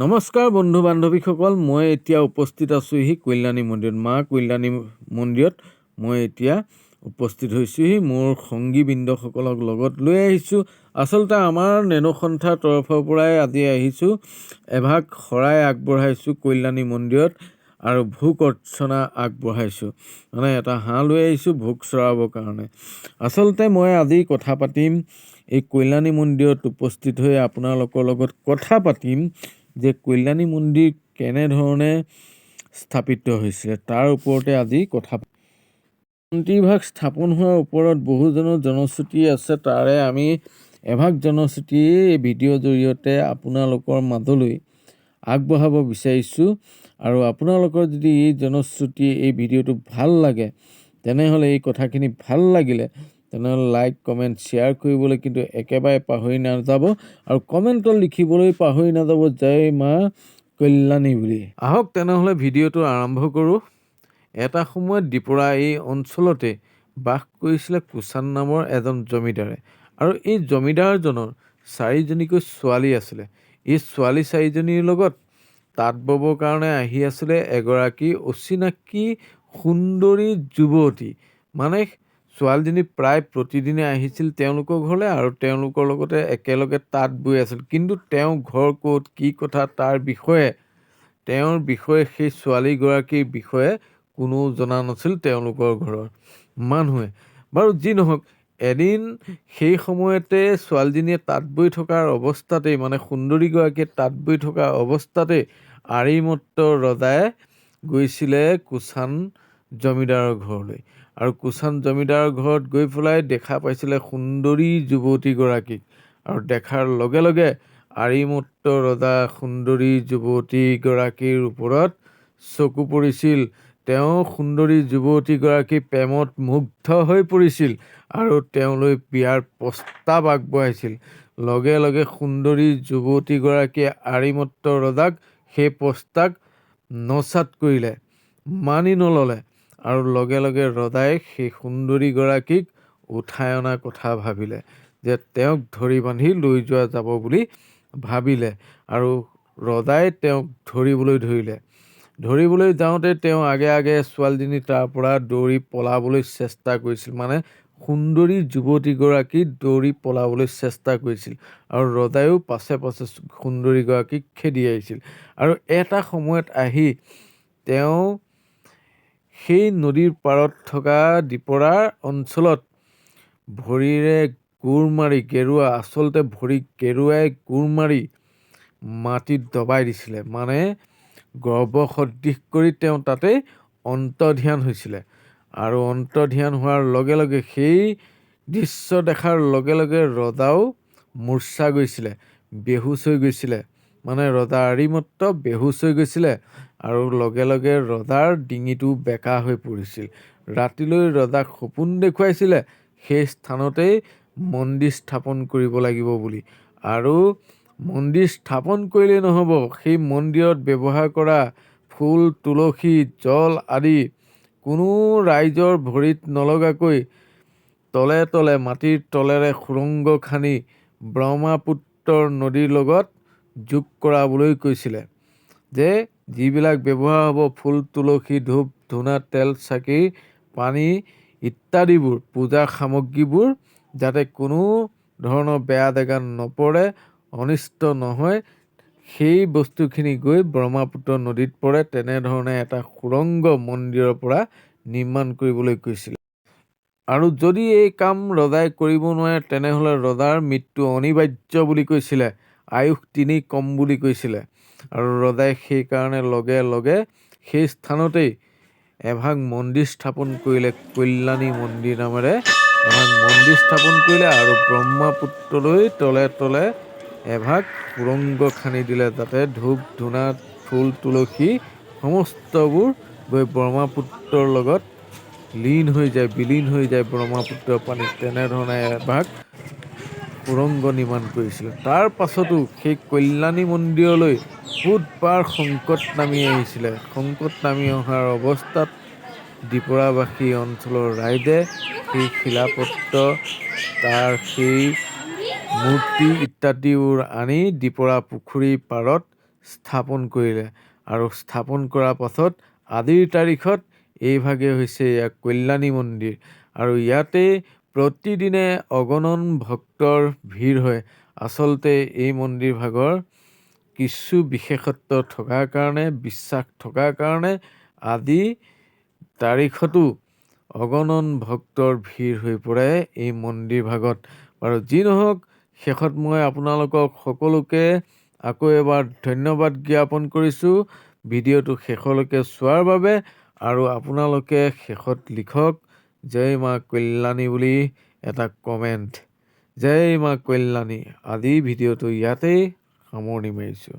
নমস্কাৰ বন্ধু বান্ধৱীসকল মই এতিয়া উপস্থিত আছোঁহি কল্যাণী মন্দিৰত। মা কল্যাণী মন্দিৰত মই এতিয়া উপস্থিত হৈছোঁহি মোৰ সংগীবৃন্দসকলক লগত লৈ আহিছোঁ। আচলতে আমাৰ নেনসন্থাৰ তৰফৰ পৰাই আজি আহিছোঁ। এভাগ শৰাই আগবঢ়াইছোঁ কল্যাণী মন্দিৰত আৰু ভোগ অৰ্চনা আগবঢ়াইছোঁ। মানে এটা হাঁহ লৈ আহিছোঁ ভোগ চৰাবৰ কাৰণে। আচলতে মই আজি কথা পাতিম। এই কল্যাণী মন্দিৰত উপস্থিত হৈ আপোনালোকৰ লগত কথা পাতিম। যে কল্যাণী মন্দিৰ কেনেধৰণে স্থাপিত হৈছিলে, তাৰ ওপৰতে আজি কথা মন্দিৰভাগ স্থাপন হোৱাৰ ওপৰত বহুজনৰ জনশ্ৰুতি আছে, তাৰে আমি এভাগ জনশ্ৰুতি এই ভিডিঅ'ৰ জৰিয়তে আপোনালোকৰ মাজলৈ আগবঢ়াব বিচাৰিছোঁ। আৰু আপোনালোকৰ যদি এই জনশ্ৰুতি এই ভিডিঅ'টো ভালো লাগে, তেনেহ'লে এই কথাখিনি ভালো লাগিলে তেনেহ'লে লাইক কমেণ্ট শ্বেয়াৰ কৰিবলৈ কিন্তু একেবাৰে পাহৰি নাযাব। আৰু কমেণ্টত লিখিবলৈ পাহৰি নাযাব, জয় মা কল্যাণী বুলি। আহক তেনেহ'লে ভিডিঅ'টো আৰম্ভ কৰোঁ। এটা সময়ত দ্বীপৰা এই অঞ্চলতে বাস কৰিছিলে কুচান নামৰ এজন জমিদাৰে। আৰু এই জমিদাৰজনৰ চাৰিজনীকৈ ছোৱালী আছিলে। এই ছোৱালী চাৰিজনীৰ লগত তাঁত ববৰ কাৰণে আহি আছিলে এগৰাকী অচিনাকি সুন্দৰী যুৱতী। মানে ছোৱালীজনী প্ৰায় প্ৰতিদিনে আহিছিল তেওঁলোকৰ ঘৰলৈ আৰু তেওঁলোকৰ লগতে একেলগে তাঁত বৈ আছিল। কিন্তু তেওঁ ঘৰ ক'ত কি কথা তাৰ বিষয়ে তেওঁৰ বিষয়ে সেই ছোৱালীগৰাকীৰ বিষয়ে কোনো জনা নাছিল তেওঁলোকৰ ঘৰৰ মানুহে। বাৰু যি নহওক এদিন সেই সময়তে ছোৱালীজনীয়ে তাঁত বৈ থকাৰ অৱস্থাতেই মানে সুন্দৰীগৰাকীয়ে তাঁত বৈ থকা অৱস্থাতেই আৰিমত্ত ৰজাই গৈছিলে কোচান জমিদাৰৰ ঘৰলৈ। আৰু কোচান জমিদাৰৰ ঘৰত গৈ পেলাই দেখা পাইছিলে সুন্দৰী যুৱতীগৰাকীক। আৰু দেখাৰ লগে লগে আৰিমত্ত ৰজা সুন্দৰী যুৱতীগৰাকীৰ ওপৰত চকু পৰিছিল। তেওঁ সুন্দৰী যুৱতীগৰাকী প্ৰেমত মুগ্ধ হৈ পৰিছিল আৰু তেওঁলৈ বিয়াৰ প্ৰস্তাৱ আগবঢ়াইছিল। লগে লগে সুন্দৰী যুৱতীগৰাকীয়ে আৰিমত্ত ৰজাক সেই প্ৰস্তাৱ নচাত কৰিলে, মানি নল'লে। আৰু লগে লগে ৰজাই সেই সুন্দৰীগৰাকীক উঠাই অনাৰ কথা ভাবিলে যে তেওঁক ধৰি বান্ধি লৈ যোৱা যাব বুলি ভাবিলে আৰু ৰজাই তেওঁক ধৰিবলৈ ধৰিলে। ধৰিবলৈ যাওঁতে তেওঁ আগে আগে ছোৱালীজনী তাৰ পৰা দৌৰি পলাবলৈ চেষ্টা কৰিছিল মানে সুন্দৰী যুৱতীগৰাকী দৌৰি পলাবলৈ চেষ্টা কৰিছিল আৰু ৰজায়ো পাছে পাছে সুন্দৰীগৰাকীক খেদি আহিছিল। আৰু এটা সময়ত আহি তেওঁ সেই নদীৰ পাৰত থকা দ্বীপৰা অঞ্চলত ভৰিৰে কোৰ মাৰি গেৰুৱা আচলতে ভৰি গেৰুৱাই কোৰ মাৰি মাটিত দবাই দিছিলে। মানে গৰ্ভসদৃশ কৰি তেওঁ তাতে অন্তৰ্ধান হৈছিলে। আৰু অন্তৰ্ধান হোৱাৰ লগে লগে সেই দৃশ্য দেখাৰ লগে লগে ৰজাও মূৰ্ছা গৈছিলে, বেহুচ হৈ গৈছিলে। মানে ৰজা আৰিমত্ত বেহুচ হৈ গৈছিলে আৰু লগে লগে ৰজাৰ ডিঙিটো বেকা হৈ পৰিছিল। ৰাতিলৈ ৰজাক সপোন দেখুৱাইছিলে সেই স্থানতেই মন্দিৰ স্থাপন কৰিব লাগিব বুলি। আৰু মন্দিৰ স্থাপন কৰিলেই নহ'ব সেই মন্দিৰত ব্যৱহাৰ কৰা ফুল তুলসী জল আদি কোনো ৰাইজৰ ভৰিত নলগাকৈ তলে তলে মাটিৰ তলেৰে সুৰংগ খান্দি ব্ৰহ্মাপুত্ৰৰ নদীৰ লগত যোগ কৰাবলৈ কৈছিলে যে যিবিলাক ব্যৱহাৰ হ'ব, ফুল, তুলসী, ধূপ, ধূনা, তেল, চাকি, পানী ইত্যাদিবোৰ পূজাৰ সামগ্ৰীবোৰ যাতে কোনো ধৰণৰ বেয়া জেগাত নপৰে, অনিষ্ট নহয়, সেই বস্তুখিনি গৈ ব্ৰহ্মাপুত্ৰ নদীত পৰে, তেনেধৰণে এটা সুৰংগ মন্দিৰৰ পৰা নিৰ্মাণ কৰিবলৈ কৈছিল। আৰু যদি এই কাম ৰজাই কৰিব নোৱাৰে, তেনেহ'লে ৰজাৰ মৃত্যু অনিবাৰ্য বুলি কৈছিলে। আয়ুস তিনি কম বুলি কৈছিলে। আৰু ৰজাই সেইকাৰণে লগে লগে সেই স্থানতেই এভাগ মন্দিৰ স্থাপন কৰিলে, কল্যাণী মন্দিৰ নামেৰে এভাগ মন্দিৰ স্থাপন কৰিলে আৰু ব্ৰহ্মপুত্ৰলৈ তলে তলে এভাগ সুৰংগ খান্দি দিলে। যাতে ধূপ, ধূনা, ফুল, তুলসী সমস্তবোৰ গৈ ব্ৰহ্মপুত্ৰৰ লগত লীন হৈ যায়, বিলীন হৈ যায় ব্ৰহ্মপুত্ৰৰ পানীত। তেনেধৰণে এভাগ সুৰংগ নিৰ্মাণ কৰিছিলে। তাৰ পাছতো সেই কল্যাণী মন্দিৰলৈ বহুতবাৰ সংকট নামি আহিছিলে। সংকট নামি অহাৰ অৱস্থাত দ্বীপৰাবাসী অঞ্চলৰ ৰাইজে সেই শিলাপত্ৰ, তাৰ সেই মূৰ্তি ইত্যাদিবোৰ আনি দ্বীপৰা পুখুৰীৰ পাৰত স্থাপন কৰিলে আৰু স্থাপন কৰাৰ পাছত আজিৰ তাৰিখত এইভাগে হৈছে ইয়াৰ কল্যাণী মন্দিৰ। আৰু ইয়াতে প্ৰতিদিনে অগণন ভক্তৰ ভিৰ হয় আচলতে এই মন্দিৰ ভাগৰ কিছু বিশেষত্ব থকাৰ কাৰণে বিশ্বাস থকাৰ কাৰণে আজি তাৰিখতো অগণন ভক্তৰ ভিৰ হৈ পৰে এই মন্দিৰ ভাগত। বাৰু যি নহওক শেষত মই আপোনালোকক সকলোকে আকৌ এবাৰ ধন্যবাদ জ্ঞাপন কৰিছোঁ। ভিডিঅ'টো শেষলৈকে চোৱাৰ বাবে আৰু আপোনালোকে শেষত লিখক। জয় মা কল্যাণী বুলি এটা কমেণ্ট জয় মা কল্যাণী আদি ভিডিঅ'টো ইয়াতে সামৰণি মাৰিছোঁ।